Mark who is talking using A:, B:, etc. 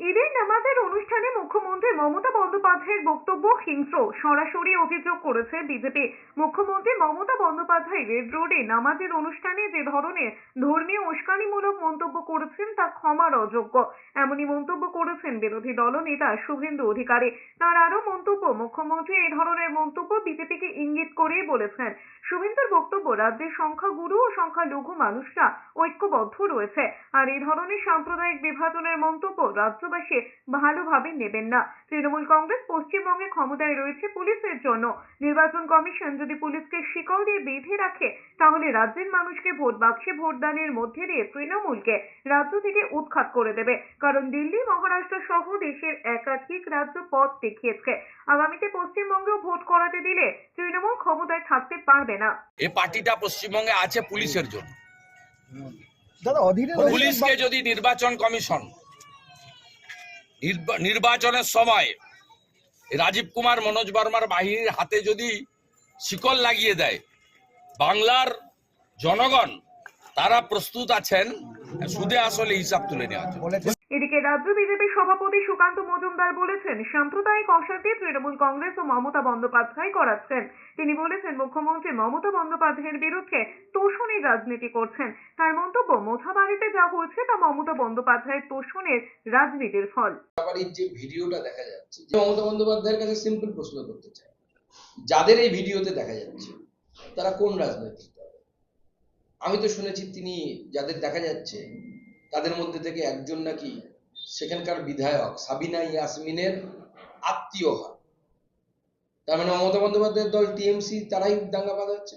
A: ঈদের নামাজের অনুষ্ঠানে মুখ্যমন্ত্রী মমতা বন্দ্যোপাধ্যায়ের বক্তব্য হিংস্র। সরাসরি অভিযোগ করেছে বিজেপি। মুখ্যমন্ত্রী মমতা বন্দ্যোপাধ্যায় রেড রোডে নামাজের অনুষ্ঠানে যে ধরনের ধর্মীয় উস্কানিমূলক মন্তব্য করেছেন তা ক্ষমার অযোগ্য। এমনই মন্তব্য করেছেন বিরোধী দলনেতা শুভেন্দু অধিকারী। তার আরও মন্তব্য, মুখ্যমন্ত্রী এই ধরনের মন্তব্য বিজেপিকে ইঙ্গিত করেই বলেছেন। শুভেন্দুর বক্তব্য, রাজ্যের সংখ্যাগুরু ও সংখ্যালঘু মানুষরা ঐক্যবদ্ধ রয়েছে। আর এই ধরনের সাম্প্রদায়িক বিভাজনের মন্তব্য রাজ্যবাসী ভালোভাবে নেবেন না। তৃণমূল কংগ্রেস পশ্চিমবঙ্গে ক্ষমতায় রয়েছে পুলিশের জন্য। নির্বাচন কমিশন যদি পুলিশকে শিকল দিয়ে বেঁধে রাখে, তাহলে রাজ্যের মানুষকে ভোট বাক্সে ভোটদানের মধ্যে দিয়ে তৃণমূলকে রাজ্য থেকে উৎখাত করে দেবে। কারণ দিল্লি, মহারাষ্ট্র সহ দেশের একাধিক রাজ্য পথ দেখিয়েছে। আগামীতে পশ্চিমবঙ্গেও ভোট করাতে দিলে তৃণমূল ক্ষমতায় থাকতে পারবে না।
B: এ পার্টিটা পশ্চিমবঙ্গে আছে পুলিশের জন্য। পুলিশকে যদি নির্বাচন কমিশন নির্বা- নির্বাচনের সময় রাজীব কুমার মনোজ বর্মার বাহিনীর হাতে যদি শিকল লাগিয়ে দেয় বাংলার জনগণ তারা প্রস্তুত আছেন সুদে আসলে হিসাব তুলে নেওয়ার জন্য।
C: বলেছে
A: এদিকে রাজ্য বিজেপি সভাপতি সুকান্ত মজুমদার বলেছেন, সাম্প্রদায়িক অশান্তি তৃণমূল কংগ্রেস ও মমতা বন্দ্যোপাধ্যায় করাচ্ছেন। তিনি বলেছেন, মুখ্যমন্ত্রী মমতা বন্দ্যোপাধ্যায়ের বিরুদ্ধে তোষণের রাজনীতি করছেন। তার মন্তব্য মোথাবাড়িতে যা হয়েছে তা মমতা বন্দ্যোপাধ্যায়ের তোষণের রাজনীতির ফল।
D: যে ভিডিওটা দেখা যাচ্ছে মমতা বন্দ্যোপাধ্যায়ের কাছে সিম্পল প্রশ্ন করতে চাই। যাদের এই ভিডিওতে দেখা যাচ্ছে, তারা কোন রাজনৈতিক আমি তো শুনেছি, তিনি যাদের দেখা যাচ্ছে তাদের মধ্যে থেকে একজন নাকি সেখানকার বিধায়ক সাবিনা ইয়াসমিনের আত্মীয় হয়। তার মানে মমতা বন্দ্যোপাধ্যায়ের দল টিএমসি, তারাই দাঙ্গা বাঁধাচ্ছে